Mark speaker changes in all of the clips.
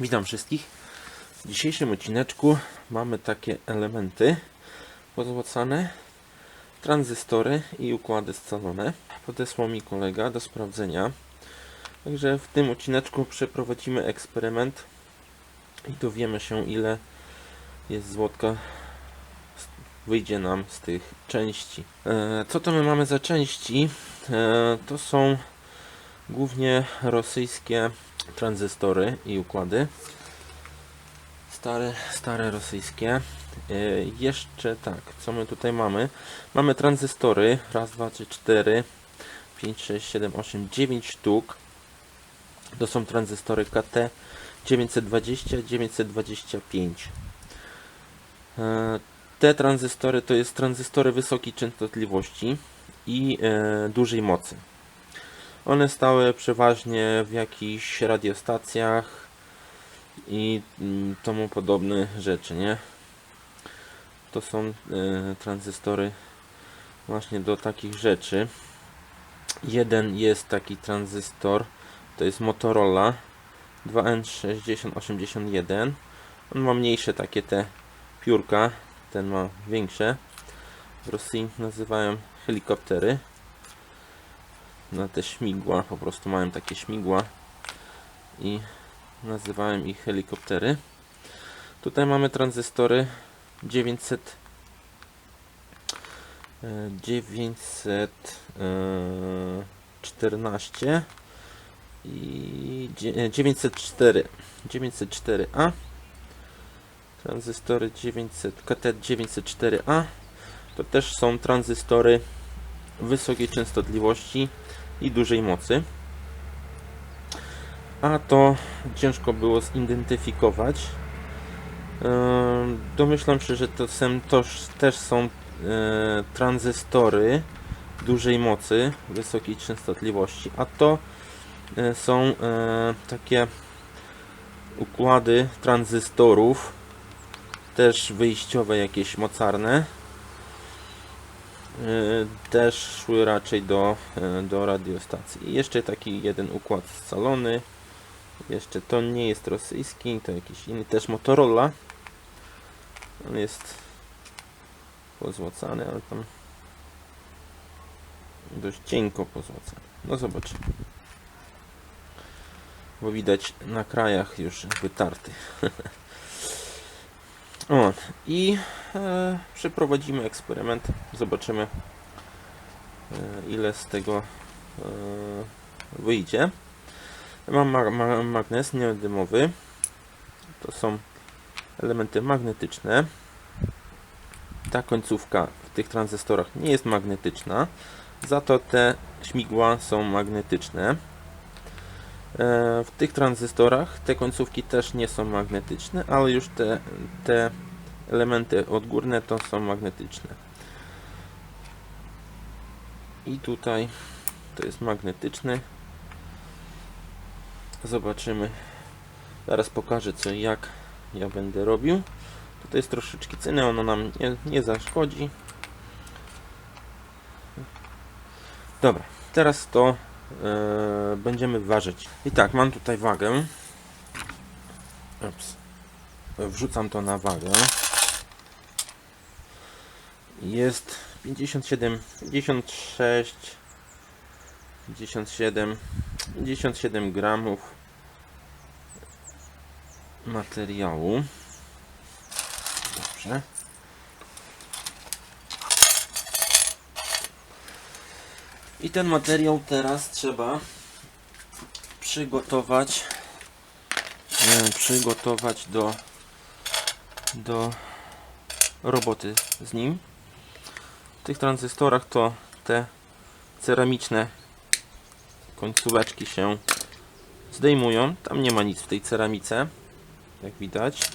Speaker 1: Witam wszystkich. W dzisiejszym odcineczku mamy takie elementy pozłacane, tranzystory i układy scalone. Podesłał mi kolega do sprawdzenia. Także w tym odcineczku przeprowadzimy eksperyment i dowiemy się ile jest złotka wyjdzie nam z tych części. E, Co to my mamy za części? E, To są głównie rosyjskie tranzystory i układy. Stare, stare rosyjskie. E, Jeszcze tak, co my tutaj mamy? Mamy tranzystory. Raz, dwa, trzy, cztery, pięć, sześć, siedem, osiem, dziewięć sztuk. To są tranzystory KT 920, 925. E, Te tranzystory to jest tranzystory wysokiej częstotliwości i e, dużej mocy. One stały przeważnie w jakichś radiostacjach i mm, tomu podobne rzeczy, nie? To są e, tranzystory właśnie do takich rzeczy. Jeden jest taki tranzystor, to jest Motorola 2N6081. On ma mniejsze takie te piórka, ten ma większe. W Rosji nazywają helikoptery na te śmigła, po prostu mają takie śmigła i nazywałem ich helikoptery. Tutaj mamy tranzystory 900 e, 914 i dzie- 904 904A tranzystory 900 KT 904A to też są tranzystory wysokiej częstotliwości i dużej mocy. A to ciężko było zidentyfikować. Ehm, Domyślam się, że to są, też są e, tranzystory dużej mocy, wysokiej częstotliwości, a to e, są e, takie układy tranzystorów, też wyjściowe jakieś mocarne. Y, też szły raczej do, y, do radiostacji. I jeszcze taki jeden układ scalony. Jeszcze to nie jest rosyjski, to jakiś inny, też Motorola. On jest pozłacany, ale tam dość cienko pozłacany. No zobaczymy. Bo widać na krajach już wytarty. o, i e, przeprowadzimy eksperyment. Zobaczymy, e, ile z tego e, wyjdzie. Mam ma ma magnes nieodymowy. To są elementy magnetyczne. Ta końcówka w tych tranzystorach nie jest magnetyczna. Za to te śmigła są magnetyczne. E, W tych tranzystorach te końcówki też nie są magnetyczne, ale już te, te elementy odgórne to są magnetyczne. I tutaj to jest magnetyczny. Zobaczymy. Zaraz pokażę co i jak ja będę robił. Tutaj jest troszeczkę ceny, ono nam nie, nie zaszkodzi. Dobra, teraz to będziemy ważyć. I tak, mam tutaj wagę. Ups. Wrzucam to na wagę. Jest 57, 56, 57, 57 gramów materiału. Dobrze. I ten materiał teraz trzeba przygotować e, przygotować do do roboty z nim. W tych tranzystorach to te ceramiczne końcóweczki się zdejmują. Tam nie ma nic w tej ceramice, jak widać.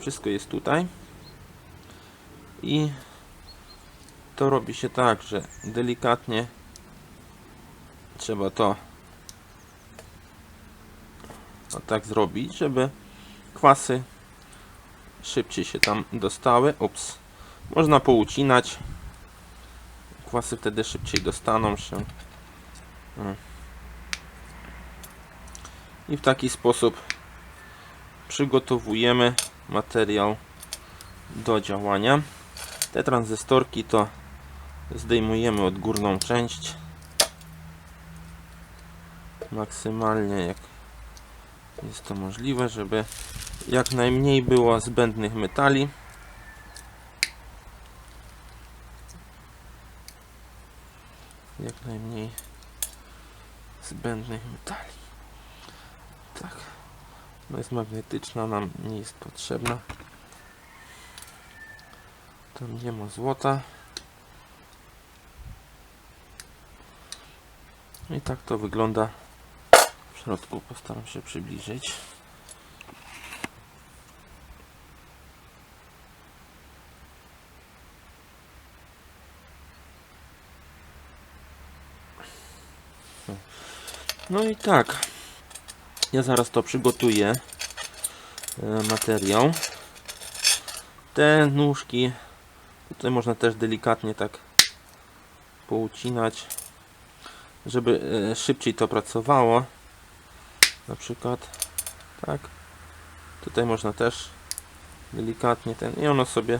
Speaker 1: Wszystko jest tutaj. I to robi się tak, że delikatnie trzeba to o tak zrobić, żeby kwasy szybciej się tam dostały. Ups. Można poucinać. Kwasy wtedy szybciej dostaną się. O. I w taki sposób przygotowujemy materiał do działania. Te tranzystorki to zdejmujemy od górną część maksymalnie jak jest to możliwe, żeby jak najmniej było zbędnych metali. Jak najmniej zbędnych metali. Tak. No jest magnetyczna, nam nie jest potrzebna. Tam nie ma złota. I tak to wygląda w środku. Postaram się przybliżyć. No i tak. Ja zaraz to przygotuję. e, Materiał. Te nóżki tutaj można też delikatnie tak poucinać, żeby e, szybciej to pracowało. Na przykład tak. Tutaj można też delikatnie ten i ono sobie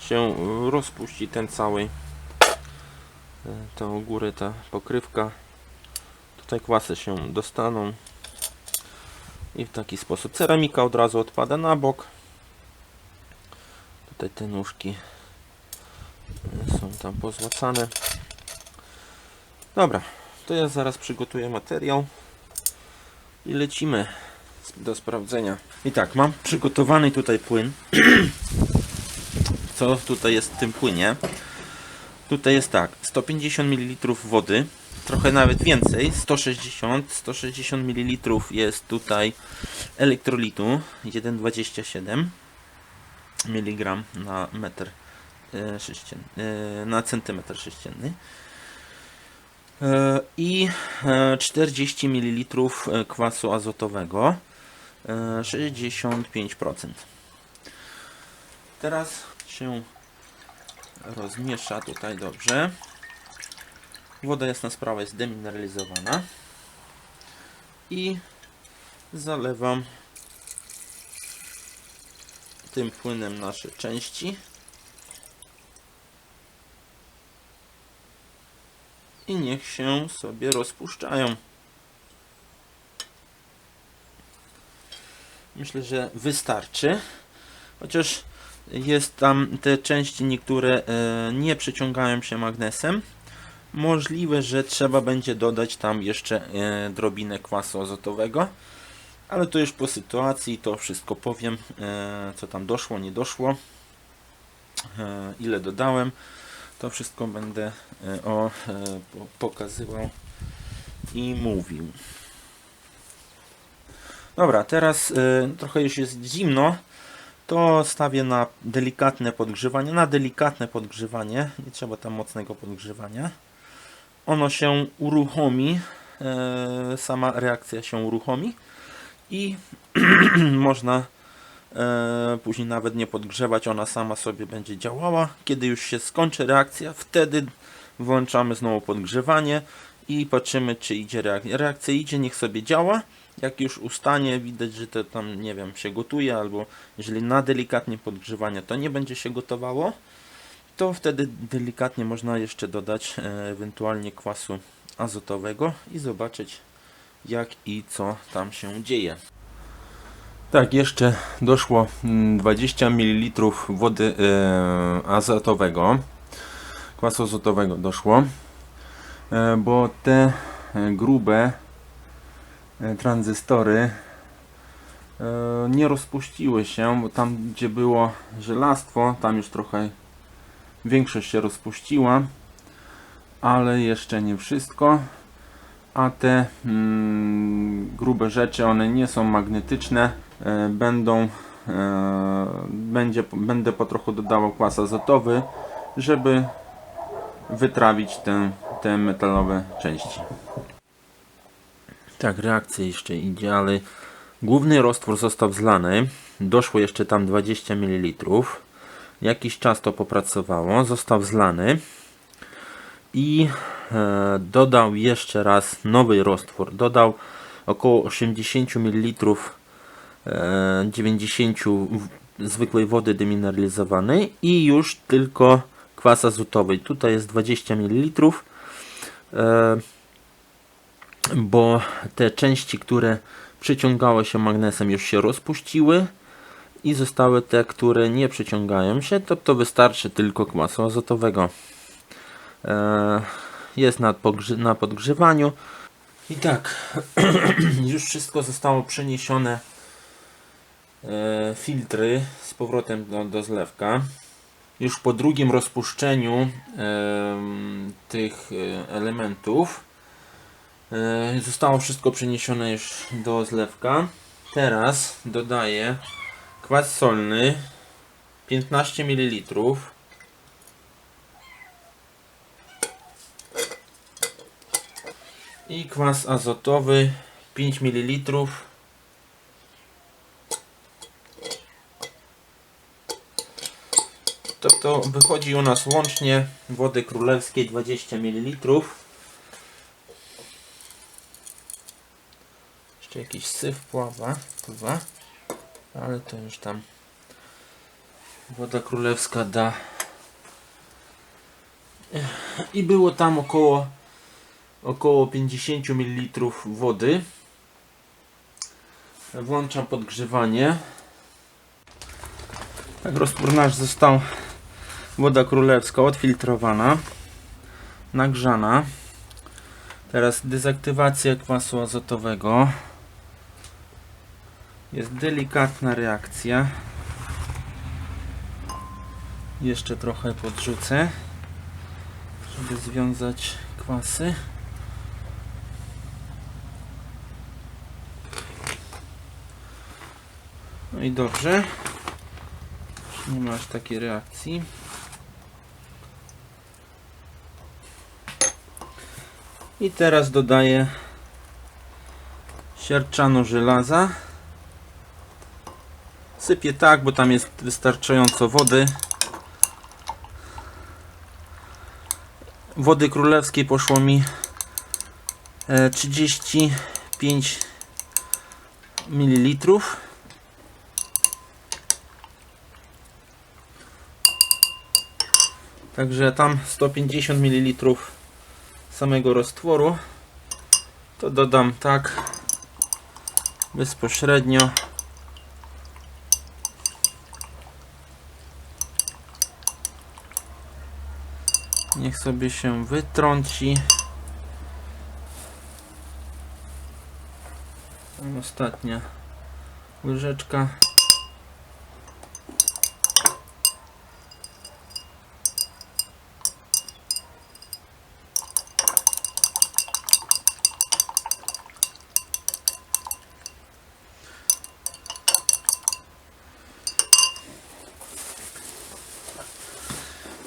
Speaker 1: się rozpuści ten cały e, to u góry ta pokrywka. Tutaj kwasy się dostaną. I w taki sposób ceramika od razu odpada na bok. Tutaj te nóżki e, są tam pozłacane. Dobra to ja zaraz przygotuję materiał i lecimy do sprawdzenia. I tak mam przygotowany tutaj płyn. Co tutaj jest w tym płynie? Tutaj jest tak 150 ml wody trochę nawet więcej 160 160 ml jest tutaj elektrolitu 1,27 mg na metr e, sześcienny, e, na centymetr sześcienny i e, 40 ml kwasu azotowego e, 65% teraz się rozmiesza tutaj dobrze Woda jasna sprawa jest demineralizowana. I zalewam tym płynem nasze części. I niech się sobie rozpuszczają. Myślę, że wystarczy. Chociaż jest tam te części niektóre e, nie przyciągają się magnesem. Możliwe, że trzeba będzie dodać tam jeszcze e, drobinę kwasu azotowego, ale to już po sytuacji to wszystko powiem, e, co tam doszło, nie doszło, ile dodałem. To wszystko będę e, o, e, po- pokazywał i mówił. Dobra, teraz e, trochę już jest zimno, to stawię na delikatne podgrzewanie. Na delikatne podgrzewanie, nie trzeba tam mocnego podgrzewania ono się uruchomi, sama reakcja się uruchomi i można później nawet nie podgrzewać, ona sama sobie będzie działała. Kiedy już się skończy reakcja, wtedy włączamy znowu podgrzewanie i patrzymy, czy idzie reakcja. Reakcja idzie, niech sobie działa. Jak już ustanie, widać, że to tam, nie wiem, się gotuje, albo jeżeli na delikatnie podgrzewanie, to nie będzie się gotowało to wtedy delikatnie można jeszcze dodać e, ewentualnie kwasu azotowego i zobaczyć jak i co tam się dzieje. Tak, jeszcze doszło mm, 20 ml wody e, azotowego, kwasu azotowego doszło, e, bo te e, grube tranzystory nie rozpuściły się, bo tam gdzie było żelastwo, tam już trochę Większość się rozpuściła, ale jeszcze nie wszystko. A te mm, grube rzeczy, one nie są magnetyczne, będą, e, będzie, będę po trochu dodawał kwas azotowy, żeby wytrawić te, te metalowe części. Tak, reakcja jeszcze idzie, ale główny roztwór został zlany. Doszło jeszcze tam 20 ml. Jakiś czas to popracowało, został zlany i e, dodał jeszcze raz nowy roztwór. Dodał około 80 ml e, 90 w- zwykłej wody demineralizowanej i już tylko kwas azotowy. Tutaj jest 20 ml, e, bo te części, które przyciągały się magnesem już się rozpuściły i zostały te, które nie przyciągają się, to, to wystarczy tylko kwasu azotowego. E, jest na, na podgrzewaniu. I tak, już wszystko zostało przeniesione e, filtry z powrotem do, do zlewka. Już po drugim rozpuszczeniu tych e, elementów e, zostało wszystko przeniesione już do zlewka. Teraz dodaję kwas solny 15 ml. I kwas azotowy 5 ml. To, wychodzi u nas łącznie wody królewskiej 20 ml. Jeszcze jakiś syf pława, pływa, ale to już tam woda królewska da. I było tam około około 50 ml wody. Włączam podgrzewanie. Tak roztwór nasz został woda królewska odfiltrowana, nagrzana. Teraz dezaktywacja kwasu azotowego. Jest delikatna reakcja. Jeszcze trochę podrzucę, żeby związać kwasy. No i dobrze. Nie ma aż takiej reakcji. I teraz dodaję siarczano żelaza. Sypię tak, bo tam jest wystarczająco wody. Wody królewskiej poszło mi e, 35 ml. Także tam 150 ml samego roztworu to dodam tak bezpośrednio. Niech sobie się wytrąci. Ostatnia łyżeczka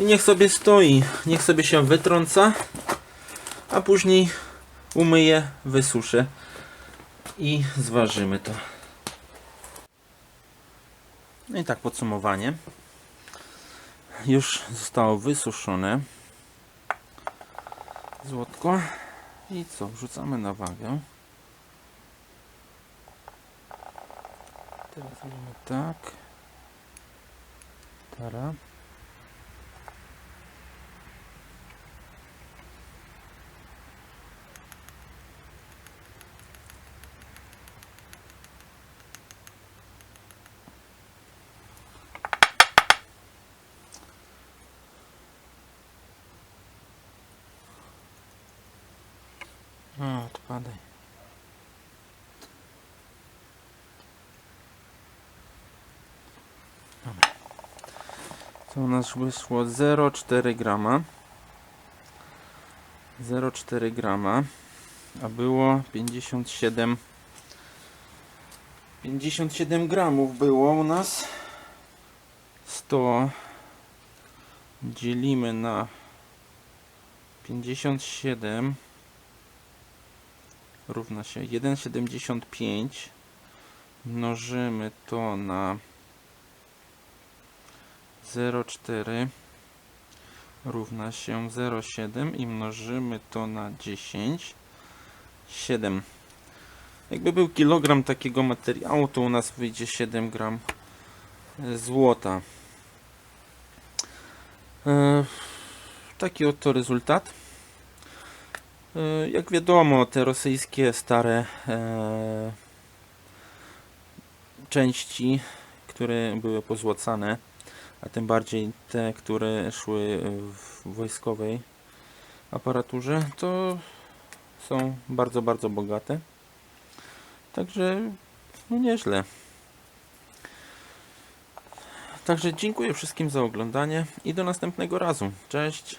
Speaker 1: I niech sobie stoi, niech sobie się wytrąca, a później umyję, wysuszę i zważymy to. No i tak podsumowanie. Już zostało wysuszone złotko i co, wrzucamy na wagę. Teraz robimy tak. Tara. Dobra. Co u nas wyszło 0,4 grama. 0,4 grama, a było 57 57 gramów było u nas 100 dzielimy na 57 równa się 1,75 mnożymy to na 0,4 równa się 0,7 i mnożymy to na 10 7 Jakby był kilogram takiego materiału, to u nas wyjdzie 7 gram e, złota. E, Taki oto rezultat. E, Jak wiadomo, te rosyjskie stare e, części, które były pozłacane, a tym bardziej te, które szły w wojskowej aparaturze, to są bardzo, bardzo bogate. Także no nieźle. Także dziękuję wszystkim za oglądanie i do następnego razu. Cześć!